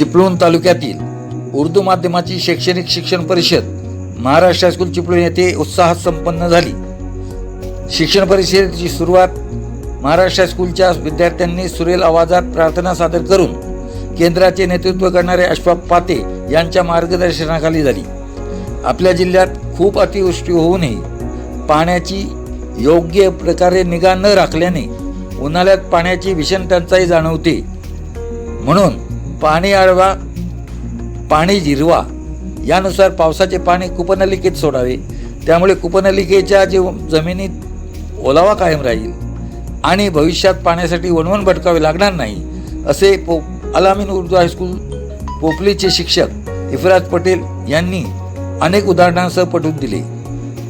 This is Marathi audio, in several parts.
चिपळूण तालुक्यातील उर्दू माध्यमाची शैक्षणिक शिक्षण परिषद महाराष्ट्र हायस्कूल चिपळूण येथे उत्साहात संपन्न झाली. शिक्षण परिषदेची सुरुवात महाराष्ट्र हायस्कूलच्या विद्यार्थ्यांनी सुरेल आवाजात प्रार्थना सादर करून केंद्राचे नेतृत्व करणारे अश्वाप पाते यांच्या मार्गदर्शनाखाली झाली. आपल्या जिल्ह्यात खूप अतिवृष्टी होऊनही पाण्याची योग्य प्रकारे निगा न राखल्याने उन्हाळ्यात पाण्याची भीषण टंचाई जाणवते. म्हणून पाणी आळवा पाणी जिरवा यानुसार पावसाचे पाणी कुपनलिकेत सोडावे. त्यामुळे कुपनलिकेच्या जे जमिनीत ओलावा कायम राहील आणि भविष्यात पाण्यासाठी वणवण भटकावे लागणार नाही असे पो अलामीन उर्दू हायस्कूल पोपलीचे शिक्षक इफराज पटेल यांनी अनेक उदाहरणांसह पटवून दिले.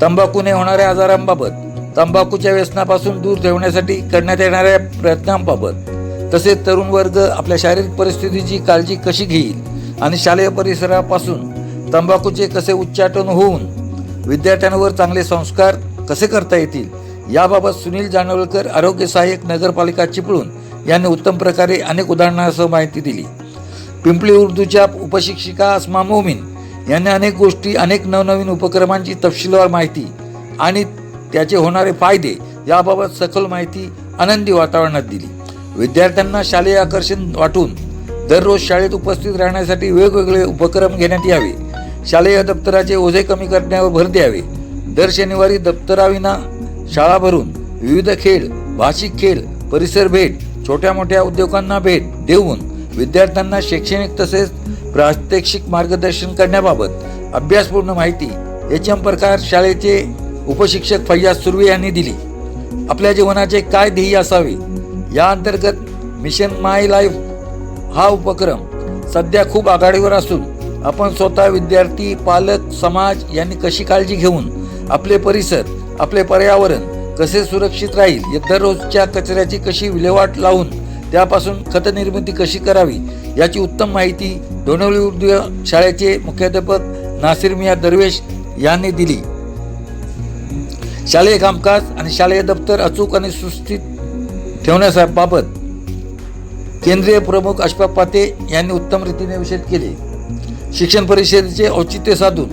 तंबाखूने होणाऱ्या आजारांबाबत तंबाखूच्या व्यसनापासून दूर ठेवण्यासाठी करण्यात येणाऱ्या प्रयत्नांबाबत तसेच तरुण वर्ग आपल्या शारीरिक परिस्थितीची काळजी कशी घेईल? आणि शालेय परिसरापासून तंबाखूचे कसे उच्चाटन होऊन विद्यार्थ्यांवर चांगले संस्कार कसे करता येतील? याबाबत सुनील जानवलकर आरोग्य सहाय्यक नगरपालिका चिपळूण यांनी उत्तम प्रकारे अनेक उदाहरणासह माहिती दिली. पिंपळी उर्दूच्या उपशिक्षिका अस्मा मोमीन यांनी अनेक गोष्टी अनेक नवनवीन उपक्रमांची तपशीलवार माहिती आणि त्याचे होणारे फायदे याबाबत सखोल माहिती आनंदी वातावरणात दिली. विद्यार्थ्यांना शालेय आकर्षण वाटून दररोज शाळेत उपस्थित राहण्यासाठी वेगवेगळे उपक्रम घेण्यात यावे. शालेय दप्तराचे ओझे कमी करण्यावर भर द्यावे. दर शनिवारी दप्तराविना शाळा भरून विविध खेळ भाषिक खेळ परिसर भेट छोट्या मोठ्या उद्योगांना भेट देऊन विद्यार्थ्यांना शैक्षणिक तसेच प्रात्यक्षिक मार्गदर्शन करण्याबाबत अभ्यासपूर्ण माहिती एच एम प्रकार शाळेचे उपशिक्षक फैयाज सुर्वे यांनी दिली. आपल्या जीवनाचे काय ध्येय असावे? या अंतर्गत मिशन माय लाईफ हा उपक्रम सध्या खूप आघाडीवर असून आपण स्वतः विद्यार्थी पालक समाज यांनी कशी काळजी घेऊन आपले परिसर आपले पर्यावरण कसे सुरक्षित राहील दररोजच्या कचऱ्याची कशी विल्हेवाट लावून त्यापासून खत निर्मिती कशी करावी याची उत्तम माहिती डोंबिवली उर्दू शाळेचे मुख्याध्यापक नासिर मिया दरवेश यांनी दिली. शालेय कामकाज आणि शालेय दप्तर अचूक आणि सुस्थित ठेवण्याबाबत केंद्रीय प्रमुख अशफाक पाते यांनी उत्तम रीतीने विषेध केले. शिक्षण परिषदेचे औचित्य साधून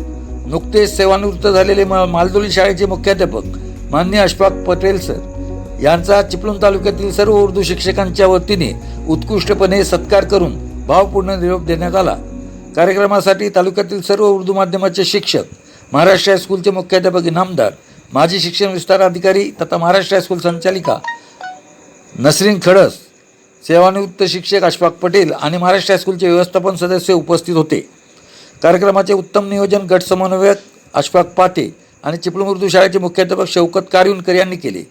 नुकतेच सेवानिवृत्त झालेले मा मालदोली शाळेचे मुख्याध्यापक मान्य अशफाक पटेल सर यांचा चिपळूण तालुक्यातील सर्व उर्दू शिक्षकांच्या वतीने उत्कृष्टपणे सत्कार करून भावपूर्ण निरोप देण्यात आला. कार्यक्रमासाठी तालुक्यातील सर्व उर्दू माध्यमाचे शिक्षक महाराष्ट्र हायस्कूलचे मुख्याध्यापक इनामदार माजी शिक्षण विस्तार अधिकारी तथा महाराष्ट्र हायस्कूल संचालिका नसरीन खडस सेवानिवृत्त शिक्षक अशफाक पटेल आणि महाराष्ट्र हायस्कूलचे व्यवस्थापन सदस्य उपस्थित होते. कार्यक्रमाचे उत्तम नियोजन गट समन्वयक अशफाक पाते आणि चिपळूण उर्दू शाळेचे मुख्याध्यापक शौकत कारयुनकर यांनी केले.